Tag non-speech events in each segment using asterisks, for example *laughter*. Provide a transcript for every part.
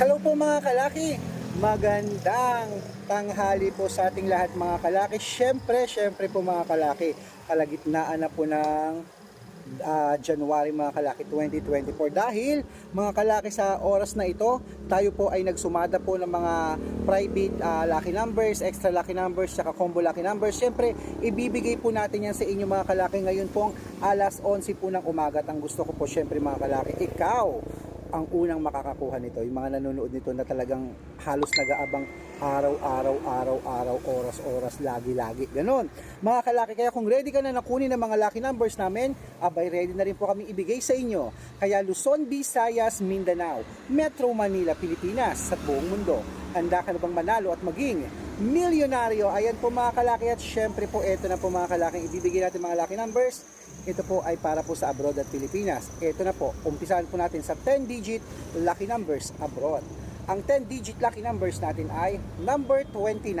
Hello po mga kalaki! Magandang tanghali po sa ating lahat mga kalaki. Siyempre, siyempre po mga kalaki, kalagitnaan na po ng ah, January mga kalaki 2024 dahil mga kalaki sa oras na ito tayo po ay nagsumada po ng mga private ah, lucky numbers, extra lucky numbers, saka combo lucky numbers. Siyempre, ibibigay po natin yan sa inyo mga kalaki ngayon pong alas 11 po ng umaga. At ang gusto ko po siyempre mga kalaki, ikaw ang unang makakakuha nito. Yung mga nanonood nito na talagang halos nag-aabang araw-araw, araw-araw, oras-oras, lagi-lagi. Ganon. Mga kalaki, kaya kung ready ka na nakunin ng mga lucky numbers namin, abay ready na rin po kami ibigay sa inyo. Kaya Luzon, Visayas, Mindanao, Metro Manila, Pilipinas, at buong mundo. Handa ka na bang manalo at maging milyonaryo? Ayan po mga kalaki at syempre po ito na po mga kalaki, ibibigay natin mga lucky numbers. Ito po ay para po sa abroad at Pilipinas. Ito na po, umpisahan po natin sa 10-digit lucky numbers abroad. Ang 10-digit lucky numbers natin ay number 29,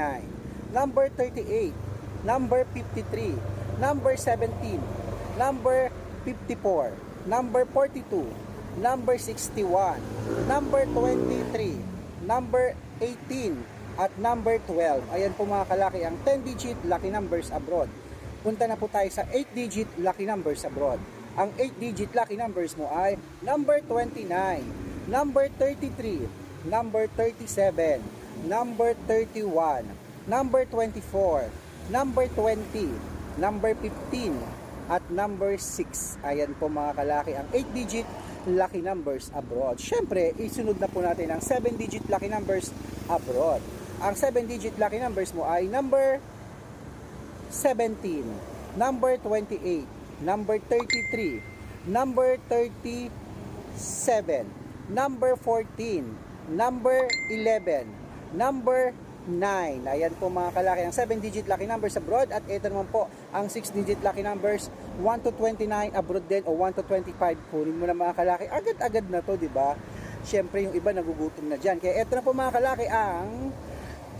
number 38, number 53, number 17, number 54, number 42, number 61, number 23, number 18, at number 12. Ayan po mga kalaki ang 10-digit lucky numbers abroad punta na po tayo sa 8-digit lucky numbers abroad. Ang 8-digit lucky numbers mo ay number 29, number 33, number 37, number 31, number 24, number 20, number 15, at number 6. Ayan po mga kalaki ang 8-digit lucky numbers abroad. Siyempre, isunod na po natin ang 7-digit lucky numbers abroad. Ang 7-digit lucky numbers mo ay number 17, number 28, number 33, number 37, number 14, number 11, number 9. Ayan po mga kalaki ang 7-digit lucky numbers abroad at ito naman po ang 6-digit lucky numbers 1 to 29 abroad din o 1 to 25. Kunin mo na mga kalaki. Agad-agad na to, di ba? Siyempre yung iba nagugutom na dyan. Kaya ito na po mga kalaki ang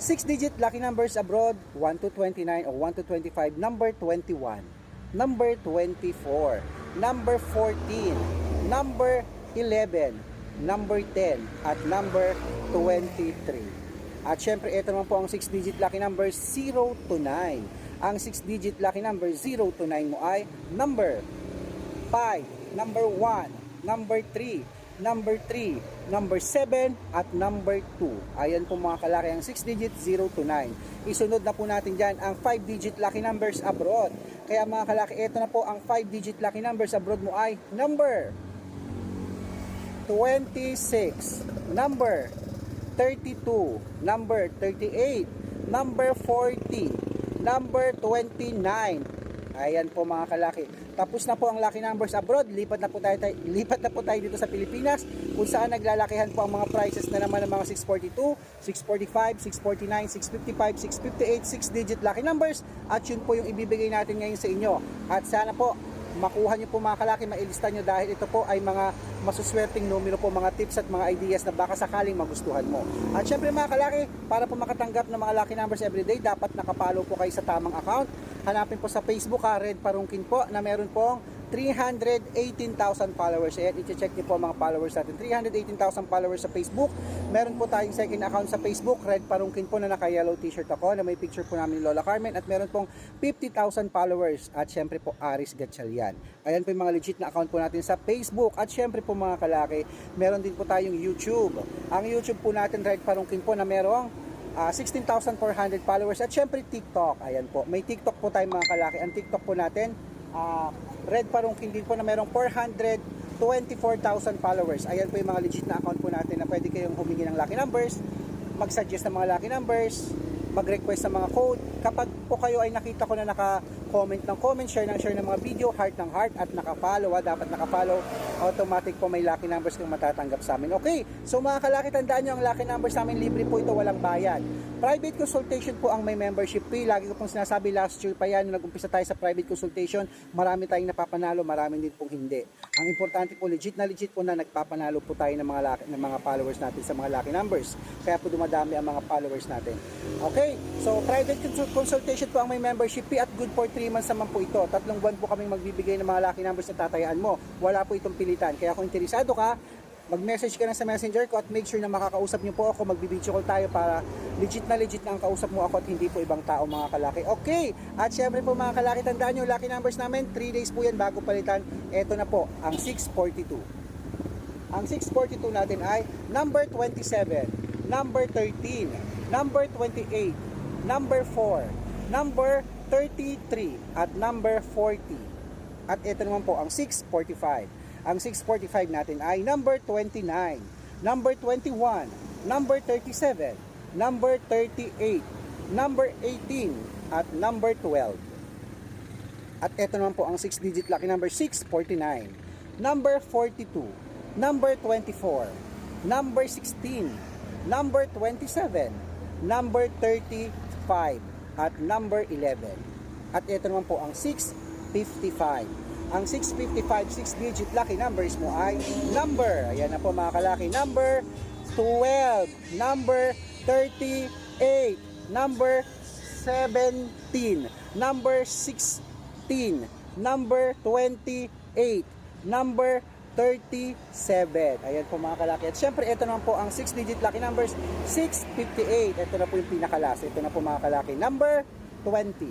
6-digit lucky numbers abroad, 1 to 29 o 1 to 25, number 21, number 24, number 14, number 11, number 10, at number 23. At syempre, ito naman po ang 6-digit lucky numbers 0 to 9. Ang 6-digit lucky number 0 to 9 mo ay number 5, number 1, number 3, number 3, number 7, at number 2. Ayan po mga kalaki ang 6 digit 0 to 9. Isunod na po natin dyan ang 5 digit lucky numbers abroad. Kaya mga kalaki, ito na po ang 5 digit lucky numbers abroad mo ay number 26, number 32, number 38, number 40, number 29, Ayan po mga kalaki. Tapos na po ang lucky numbers abroad. Lipat na po tayo, tayo lipat na po tayo dito sa Pilipinas kung saan naglalakihan po ang mga prices na naman ng mga 642, 645, 649, 655, 658, 6 digit lucky numbers at yun po yung ibibigay natin ngayon sa inyo. At sana po makuha nyo po mga kalaki, mailista nyo dahil ito po ay mga masuswerteng numero po, mga tips at mga ideas na baka sakaling magustuhan mo. At syempre mga kalaki, para po makatanggap ng mga lucky numbers everyday, dapat nakapalo po kayo sa tamang account. Hanapin po sa Facebook ha, Red Parungkin po na meron pong 318,000 followers. Ayan, i-check niyo po ang mga followers natin. 318,000 followers sa Facebook. Meron po tayong second account sa Facebook, Red Parungkin po na naka-yellow t-shirt ako na may picture po namin ni Lola Carmen at meron pong 50,000 followers at syempre po Aris Gatchalian. Ayan po yung mga legit na account po natin sa Facebook at syempre po mga kalaki, meron din po tayong YouTube. Ang YouTube po natin, Red Parungkin po na merong Ah, 16,400 followers at syempre TikTok. Ayan po. May TikTok po tayo mga kalaki. Ang TikTok po natin, ah, Red Parungkin din po na merong 424,000 followers. Ayan po yung mga legit na account po natin na pwede kayong humingi ng lucky numbers, mag-suggest ng mga lucky numbers, mag-request ng mga code. Kapag po kayo ay nakita ko na naka-comment ng comment, share ng share ng mga video, heart ng heart at naka-follow, ah, dapat naka-follow, automatic po may lucky numbers kang matatanggap sa amin. Okay, so mga kalaki, tandaan nyo ang lucky numbers namin, libre po ito, walang bayad. Private consultation po ang may membership fee. Lagi ko pong sinasabi last year pa yan, nung nag-umpisa tayo sa private consultation, marami tayong napapanalo, marami din pong hindi. Ang importante po, legit na legit po na nagpapanalo po tayo ng mga, lucky, ng mga followers natin sa mga lucky numbers. Kaya po dumadami ang mga followers natin. Okay, so private consul- consultation po ang may membership fee at good for 3 months naman po ito. Tatlong buwan po kaming magbibigay ng mga lucky numbers na tatayaan mo. Wala po itong pilitan. Kaya kung interesado ka, mag-message ka na sa messenger ko at make sure na makakausap niyo po ako, magbibideo call tayo para legit na legit na ang kausap mo ako at hindi po ibang tao mga kalaki. Okay, at syempre po mga kalaki, tandaan nyo, lucky numbers namin, 3 days po yan bago palitan. Ito na po, ang 642. Ang 642 natin ay number 27, number 13, number 28, number 4, number 33, at number 40. At ito naman po ang 645. Ang 645 natin ay number 29, number 21, number 37, number 38, number 18, at number 12. At ito naman po ang 6-digit lucky number 649, number 42, number 24, number 16, number 27, number 35, at number 11. At ito naman po ang 655. Ang 655, 6-digit lucky numbers mo ay number, ayan na po mga kalaki, number 12, number 38, number 17, number 16, number 28, number 37. Ayan po mga kalaki. At syempre, ito naman po ang 6-digit lucky numbers, 658. Ito na po yung pinakalas. Ito na po mga kalaki. Number 20,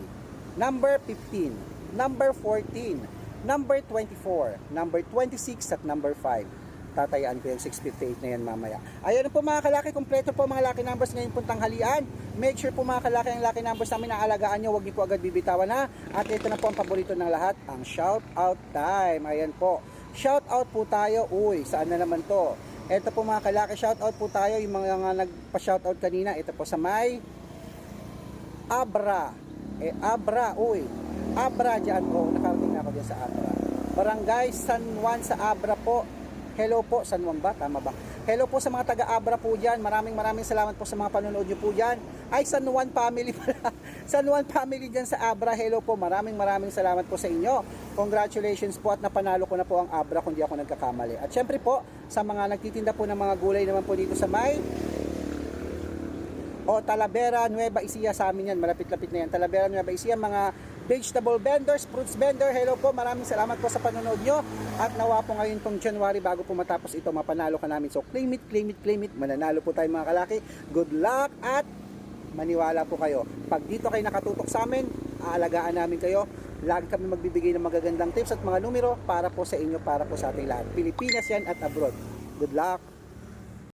number 15, number 14, number 24, number 26, at number 5 tatayaan ko yung 658 na yan mamaya. Ayun po mga kalaki, kompleto po mga lucky numbers ngayon pong tanghalian. Make sure po mga kalaki ang lucky numbers namin na alagaan nyo, huwag niyo po agad bibitawan ha. At ito na po ang paborito ng lahat, ang shout out time. Ayan po. Shout out po tayo. Uy, saan na naman to? Ito po mga kalaki, shout out po tayo yung mga nga nagpa-shout out kanina. Ito po sa may Abra. Eh, Abra, uy. Abra dyan po. Nakarating na ako dyan sa Abra. Barangay San Juan sa Abra po. Hello po, San Juan ba? Tama ba? Hello po sa mga taga-Abra po dyan. Maraming maraming salamat po sa mga panonood nyo po dyan. Ay, San Juan family pala. *laughs* San Juan family dyan sa Abra. Hello po. Maraming maraming salamat po sa inyo. Congratulations po at napanalo ko na po ang Abra kung di ako nagkakamali. At syempre po, sa mga nagtitinda po ng mga gulay naman po dito sa may o Talavera, Nueva Ecija sa amin yan, malapit-lapit na yan. Talavera, Nueva Ecija, mga vegetable vendors, fruits vendor, hello po, maraming salamat po sa panonood nyo. At nawa po ngayon pong January bago po matapos ito, mapanalo ka namin. So claim it, claim it, claim it, mananalo po tayo mga kalaki. Good luck at maniwala po kayo. Pag dito kayo nakatutok sa amin, aalagaan namin kayo. Lagi kami magbibigay ng magagandang tips at mga numero para po sa inyo, para po sa ating lahat. Pilipinas yan at abroad. Good luck!